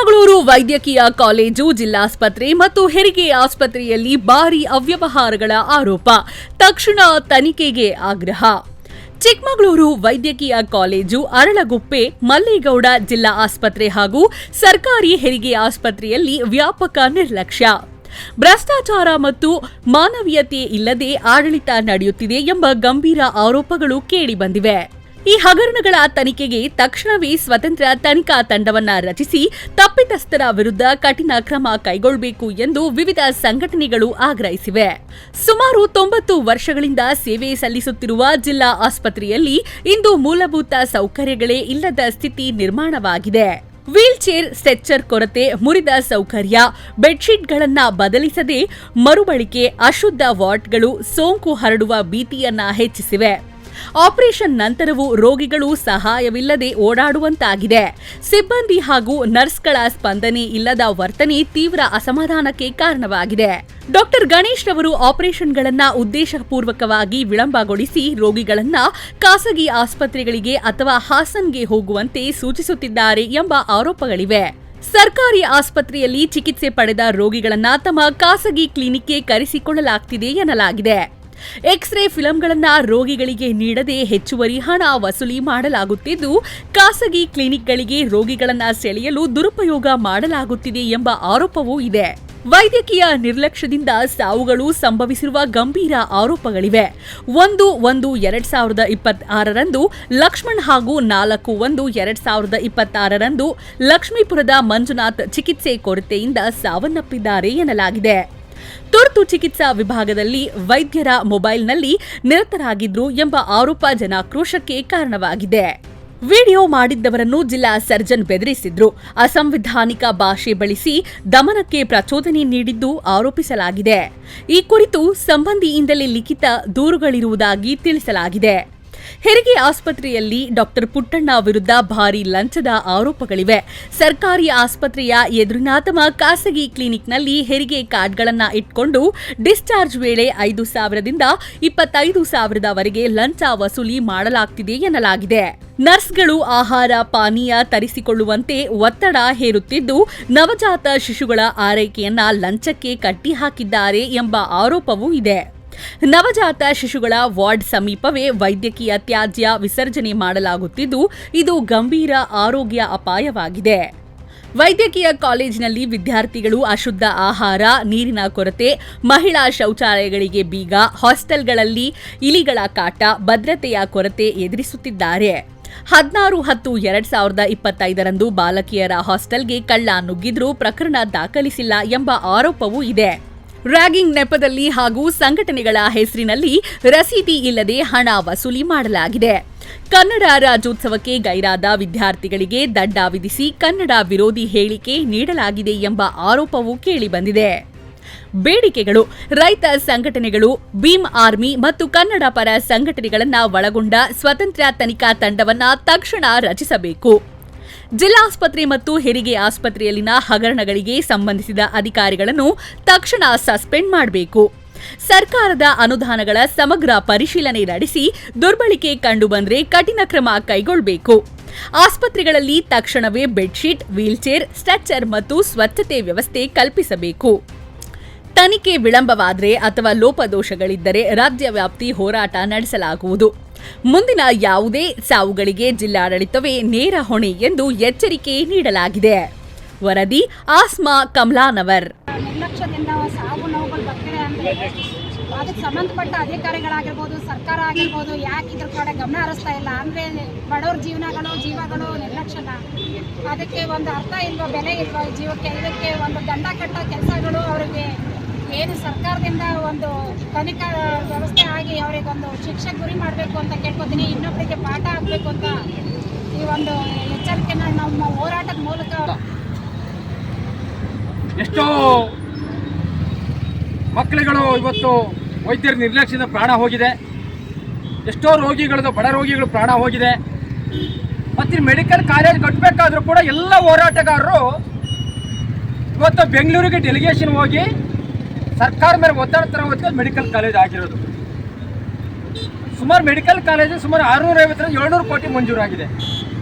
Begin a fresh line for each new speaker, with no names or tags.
ಚಿಕ್ಕಮಗಳೂರು ವೈದ್ಯಕೀಯ ಕಾಲೇಜು, ಜಿಲ್ಲಾಸ್ಪತ್ರೆ ಮತ್ತು ಹೆರಿಗೆ ಆಸ್ಪತ್ರೆಯಲ್ಲಿ ಭಾರಿ ಅವ್ಯವಹಾರಗಳ ಆರೋಪ. ತಕ್ಷಣ ತನಿಖೆಗೆ ಆಗ್ರಹ. ಚಿಕ್ಕಮಗಳೂರು ವೈದ್ಯಕೀಯ ಕಾಲೇಜು, ಅರಳಗುಪ್ಪೆ, ಮಲ್ಲೇಗೌಡ ಜಿಲ್ಲಾ ಆಸ್ಪತ್ರೆ ಹಾಗೂ ಸರ್ಕಾರಿ ಹೆರಿಗೆ ಆಸ್ಪತ್ರೆಯಲ್ಲಿ ವ್ಯಾಪಕ ನಿರ್ಲಕ್ಷ್ಯ. ಭ್ರಷ್ಟಾಚಾರ ಮತ್ತು ಮಾನವೀಯತೆ ಇಲ್ಲದೆ ಆಡಳಿತ ನಡೆಯುತ್ತಿದೆ ಎಂಬ ಗಂಭೀರ ಆರೋಪಗಳು ಕೇಳಿಬಂದಿವೆ. ಈ ಹಗರಣಗಳ ತನಿಖೆಗೆ ತಕ್ಷಣವೇ ಸ್ವತಂತ್ರ ತನಿಖಾ ತಂಡವನ್ನ ರಚಿಸಿ ತಪ್ಪಿತಸ್ಥರ ವಿರುದ್ಧ ಕಠಿಣ ಕ್ರಮ ಕೈಗೊಳ್ಳಬೇಕು ಎಂದು ವಿವಿಧ ಸಂಘಟನೆಗಳು ಆಗ್ರಹಿಸಿವೆ. ಸುಮಾರು ತೊಂಬತ್ತು ವರ್ಷಗಳಿಂದ ಸೇವೆ ಸಲ್ಲಿಸುತ್ತಿರುವ ಜಿಲ್ಲಾ ಆಸ್ಪತ್ರೆಯಲ್ಲಿ ಇಂದು ಮೂಲಭೂತ ಸೌಕರ್ಯಗಳೇ ಇಲ್ಲದ ಸ್ಥಿತಿ ನಿರ್ಮಾಣವಾಗಿದೆ. ವೀಲ್ಚೇರ್ ಸ್ಟ್ರೆಚ್ಚರ್ ಕೊರತೆ ಮುರಿದ ಸೌಕರ್ಯ, ಬೆಡ್ಶೀಟ್ಗಳನ್ನ ಬದಲಿಸದೆ ಮರುಬಳಿಕೆ, ಅಶುದ್ಧ ವಾರ್ಡ್ಗಳು ಸೋಂಕು ಹರಡುವ ಭೀತಿಯನ್ನ ಹೆಚ್ಚಿಸಿವೆ. ಆಪರೇಷನ್ ನಂತರವೂ ರೋಗಿಗಳು ಸಹಾಯವಿಲ್ಲದೆ ಓಡಾಡುವಂತಾಗಿದೆ. ಸಿಬ್ಬಂದಿ ಹಾಗೂ ನರ್ಸ್ಗಳ ಸ್ಪಂದನೆ ಇಲ್ಲದ ವರ್ತನೆ ತೀವ್ರ ಅಸಮಾಧಾನಕ್ಕೆ ಕಾರಣವಾಗಿದೆ. ಡಾಕ್ಟರ್ ಗಣೇಶ್ ರವರು ಆಪರೇಷನ್ಗಳನ್ನ ಉದ್ದೇಶಪೂರ್ವಕವಾಗಿ ವಿಳಂಬಗೊಳಿಸಿ ರೋಗಿಗಳನ್ನ ಖಾಸಗಿ ಆಸ್ಪತ್ರೆಗಳಿಗೆ ಅಥವಾ ಹಾಸನ್ಗೆ ಹೋಗುವಂತೆ ಸೂಚಿಸುತ್ತಿದ್ದಾರೆ ಎಂಬ ಆರೋಪಗಳಿವೆ. ಸರ್ಕಾರಿ ಆಸ್ಪತ್ರೆಯಲ್ಲಿ ಚಿಕಿತ್ಸೆ ಪಡೆದ ರೋಗಿಗಳನ್ನ ತಮ್ಮ ಖಾಸಗಿ ಕ್ಲಿನಿಕ್ಗೆ ಕರೆಸಿಕೊಳ್ಳಲಾಗ್ತಿದೆ ಎನ್ನಲಾಗಿದೆ. ಎಕ್ಸ್ರೇ ಫಿಲಂಗಳನ್ನ ರೋಗಿಗಳಿಗೆ ನೀಡದೆ ಹೆಚ್ಚುವರಿ ಹಣ ವಸೂಲಿ ಮಾಡಲಾಗುತ್ತಿದ್ದು, ಖಾಸಗಿ ಕ್ಲಿನಿಕ್ಗಳಿಗೆ ರೋಗಿಗಳನ್ನ ಸೆಳೆಯಲು ದುರುಪಯೋಗ ಮಾಡಲಾಗುತ್ತಿದೆ ಎಂಬ ಆರೋಪವೂ ಇದೆ. ವೈದ್ಯಕೀಯ ನಿರ್ಲಕ್ಷ್ಯದಿಂದ ಸಾವುಗಳು ಸಂಭವಿಸಿರುವ ಗಂಭೀರ ಆರೋಪಗಳಿವೆ. ಒಂದು ಒಂದು ಎರಡ್ ಸಾವಿರದ ಇಪ್ಪತ್ತಾರರಂದು ಲಕ್ಷ್ಮಣ್ ಹಾಗೂ ನಾಲ್ಕು ಒಂದು ಎರಡ್ ಸಾವಿರದ ಇಪ್ಪತ್ತಾರರಂದು ಲಕ್ಷ್ಮೀಪುರದ ಮಂಜುನಾಥ್ ಚಿಕಿತ್ಸೆ ಕೊರತೆಯಿಂದ ಸಾವನ್ನಪ್ಪಿದ್ದಾರೆ ಎನ್ನಲಾಗಿದೆ. ತುರ್ತು ಚಿಕಿತ್ಸಾ ವಿಭಾಗದಲ್ಲಿ ವೈದ್ಯರ ಮೊಬೈಲ್ನಲ್ಲಿ ನಿರತರಾಗಿದ್ರು ಎಂಬ ಆರೋಪ ಜನಾಕ್ರೋಶಕ್ಕೆ ಕಾರಣವಾಗಿದೆ. ವಿಡಿಯೋ ಮಾಡಿದ್ದವರನ್ನು ಜಿಲ್ಲಾ ಸರ್ಜನ್ ಬೆದರಿಸಿದ್ರು. ಅಸಂವಿಧಾನಿಕ ಭಾಷೆ ಬಳಸಿ ದಮನಕ್ಕೆ ಪ್ರಚೋದನೆ ನೀಡಿದ್ದು ಆರೋಪಿಸಲಾಗಿದೆ. ಈ ಕುರಿತು ಸಂಬಂಧಿಯಿಂದಲೇ ಲಿಖಿತ ದೂರುಗಳಿರುವುದಾಗಿ ತಿಳಿಸಲಾಗಿದೆ. ಹೆರಿಗೆ ಆಸ್ಪತ್ರೆಯಲ್ಲಿ ಡಾಕ್ಟರ್ ಪುಟ್ಟಣ್ಣ ವಿರುದ್ಧ ಭಾರಿ ಲಂಚದ ಆರೋಪಗಳಿವೆ. ಸರ್ಕಾರಿ ಆಸ್ಪತ್ರೆಯ ಎದುರಿನ ತಮ್ಮ ಖಾಸಗಿ ಕ್ಲಿನಿಕ್ನಲ್ಲಿ ಹೆರಿಗೆ ಕಾರ್ಡ್ಗಳನ್ನು ಇಟ್ಕೊಂಡು ಡಿಸ್ಚಾರ್ಜ್ ವೇಳೆ ಐದು ಸಾವಿರದಿಂದ ಇಪ್ಪತ್ತೈದು ಸಾವಿರದವರೆಗೆ ಲಂಚ ವಸೂಲಿ ಮಾಡಲಾಗ್ತಿದೆ ಎನ್ನಲಾಗಿದೆ. ನರ್ಸ್ಗಳು ಆಹಾರ ಪಾನೀಯ ತರಿಸಿಕೊಳ್ಳುವಂತೆ ಒತ್ತಡ ಹೇರುತ್ತಿದ್ದು, ನವಜಾತ ಶಿಶುಗಳ ಆರೈಕೆಯನ್ನ ಲಂಚಕ್ಕೆ ಕಟ್ಟಿಹಾಕಿದ್ದಾರೆ ಎಂಬ ಆರೋಪವೂ ಇದೆ. ನವಜಾತ ಶಿಶುಗಳ ವಾರ್ಡ್ ಸಮೀಪವೇ ವೈದ್ಯಕೀಯ ತ್ಯಾಜ್ಯ ವಿಸರ್ಜನೆ ಮಾಡಲಾಗುತ್ತಿದ್ದು, ಇದು ಗಂಭೀರ ಆರೋಗ್ಯ ಅಪಾಯವಾಗಿದೆ. ವೈದ್ಯಕೀಯ ಕಾಲೇಜಿನಲ್ಲಿ ವಿದ್ಯಾರ್ಥಿಗಳು ಅಶುದ್ಧ ಆಹಾರ, ನೀರಿನ ಕೊರತೆ, ಮಹಿಳಾ ಶೌಚಾಲಯಗಳಿಗೆ ಬೀಗ, ಹಾಸ್ಟೆಲ್ಗಳಲ್ಲಿ ಇಲಿಗಳ ಕಾಟ, ಭದ್ರತೆಯ ಕೊರತೆ ಎದುರಿಸುತ್ತಿದ್ದಾರೆ. ಹದಿನಾರು ಹತ್ತು ಎರಡ್ ಸಾವಿರದ ಇಪ್ಪತ್ತೈದರಂದು ಬಾಲಕಿಯರ ಹಾಸ್ಟೆಲ್ಗೆ ಕಳ್ಳ ನುಗ್ಗಿದ್ರೂ ಪ್ರಕರಣ ದಾಖಲಿಸಿಲ್ಲ ಎಂಬ ಆರೋಪವೂ ಇದೆ. ರ್ಯಾಗಿಂಗ್ ನೆಪದಲ್ಲಿ ಹಾಗೂ ಸಂಘಟನೆಗಳ ಹೆಸರಿನಲ್ಲಿ ರಸೀದಿ ಇಲ್ಲದೆ ಹಣ ವಸೂಲಿ ಮಾಡಲಾಗಿದೆ. ಕನ್ನಡ ರಾಜ್ಯೋತ್ಸವಕ್ಕೆ ಗೈರಾದ ವಿದ್ಯಾರ್ಥಿಗಳಿಗೆ ದಂಡ ವಿಧಿಸಿ ಕನ್ನಡ ವಿರೋಧಿ ಹೇಳಿಕೆ ನೀಡಲಾಗಿದೆ ಎಂಬ ಆರೋಪವೂ ಕೇಳಿಬಂದಿದೆ. ಬೇಡಿಕೆಗಳು, ರೈತ ಸಂಘಟನೆಗಳು, ಭೀಮ್ ಆರ್ಮಿ ಮತ್ತು ಕನ್ನಡ ಪರ ಸಂಘಟನೆಗಳನ್ನು ಒಳಗೊಂಡ ಸ್ವತಂತ್ರ ತನಿಖಾ ತಂಡವನ್ನು ತಕ್ಷಣ ರಚಿಸಬೇಕು. ಜಿಲ್ಲಾಸ್ಪತ್ರೆ ಮತ್ತು ಹೆರಿಗೆ ಆಸ್ಪತ್ರೆಯಲ್ಲಿನ ಹಗರಣಗಳಿಗೆ ಸಂಬಂಧಿಸಿದ ಅಧಿಕಾರಿಗಳನ್ನು ತಕ್ಷಣ ಸಸ್ಪೆಂಡ್ ಮಾಡಬೇಕು. ಸರ್ಕಾರದ ಅನುದಾನಗಳ ಸಮಗ್ರ ಪರಿಶೀಲನೆ ನಡೆಸಿ ದುರ್ಬಳಕೆ ಕಂಡುಬಂದರೆ ಕಠಿಣ ಕ್ರಮ ಕೈಗೊಳ್ಳಬೇಕು ಆಸ್ಪತ್ರೆಗಳಲ್ಲಿ ತಕ್ಷಣವೇ ಬೆಡ್ಶೀಟ್, ವೀಲ್ಚೇರ್ ಸ್ಟ್ರೆಚರ್ ಮತ್ತು ಸ್ವಚ್ಛತೆ ವ್ಯವಸ್ಥೆ ಕಲ್ಪಿಸಬೇಕು. ತನಿಖೆ ವಿಳಂಬವಾದರೆ ಅಥವಾ ಲೋಪದೋಷಗಳಿದ್ದರೆ ರಾಜ್ಯ ವ್ಯಾಪ್ತಿ ಹೋರಾಟ ನಡೆಸಲಾಗುವುದು. ಮುಂದಿನ ಯಾವುದೇ ಸಾವುಗಳಿಗೆ ಜಿಲ್ಲಾಡಳಿತವೇ ನೇರ ಹೊಣೆ ಎಂದು ಎಚ್ಚರಿಕೆ ನೀಡಲಾಗಿದೆ. ವರದಿ ಆಸ್ಮಾ ಕಮಲಾನವರ್.
ನಿರ್ಲಕ್ಷ್ಯದಿಂದ ಸಾವು ಅದಕ್ಕೆ ಸಂಬಂಧಪಟ್ಟ ಅಧಿಕಾರಿಗಳಾಗಿರ್ಬೋದು, ಸರ್ಕಾರ ಆಗಿರ್ಬೋದು, ಯಾಕೆ ಇದ್ರ ಕಡೆ ಗಮನ ಹರಿಸ್ತಾ ಇಲ್ಲ ಅಂದರೆ ಬಡವ್ರ ಜೀವನಗಳು, ಜೀವಗಳು ನಿರ್ಲಕ್ಷ್ಯನ. ಅದಕ್ಕೆ ಒಂದು ಅರ್ಥ ಇಲ್ವೋ, ಬೆಲೆ ಇಲ್ವೋ ಜೀವಕ್ಕೆ? ಇದಕ್ಕೆ ಒಂದು ದಂಡ ಕಟ್ಟೋ ಕೆಲಸಗಳು ಅವರಿಗೆ ಏನು ಸರ್ಕಾರದಿಂದ ಒಂದು ತನಿಖಾ ವ್ಯವಸ್ಥೆ ಆಗಿ ಅವರಿಗೊಂದು ಶಿಕ್ಷೆ ಗುರಿ ಮಾಡಬೇಕು ಅಂತ ಕೇಳ್ಕೊತೀನಿ ಇನ್ನೊಬ್ಬರಿಗೆ ಪಾಠ ಆಗಬೇಕು ಅಂತ ಈ ಒಂದು ಎಚ್ಚರಿಕೆನ ನಮ್ಮ ಹೋರಾಟದ ಮೂಲಕ
ಎಷ್ಟೋ ಮಕ್ಕಳುಗಳು ಇವತ್ತು ವೈದ್ಯರ ನಿರ್ಲಕ್ಷ್ಯದ ಪ್ರಾಣ ಹೋಗಿದೆ. ಎಷ್ಟೋ ರೋಗಿಗಳದ್ದು, ಬಡ ರೋಗಿಗಳು ಪ್ರಾಣ ಹೋಗಿದೆ. ಮತ್ತು ಮೆಡಿಕಲ್ ಕಾಲೇಜ್ ಕಟ್ಟಬೇಕಾದ್ರೂ ಕೂಡ ಎಲ್ಲ ಹೋರಾಟಗಾರರು ಇವತ್ತು ಬೆಂಗಳೂರಿಗೆ ಡೆಲಿಗೇಷನ್ ಹೋಗಿ ಸರ್ಕಾರ ಮೇಲೆ ಒತ್ತಡ ತರವತ್ತಿಗೆ ಮೆಡಿಕಲ್ ಕಾಲೇಜ್ ಆಗಿರೋದು. ಸುಮಾರು ಮೆಡಿಕಲ್ ಕಾಲೇಜು ಸುಮಾರು ಆರುನೂರ ಐವತ್ತರಿಂದ ಏಳ್ನೂರು ಕೋಟಿ ಮಂಜೂರಾಗಿದೆ.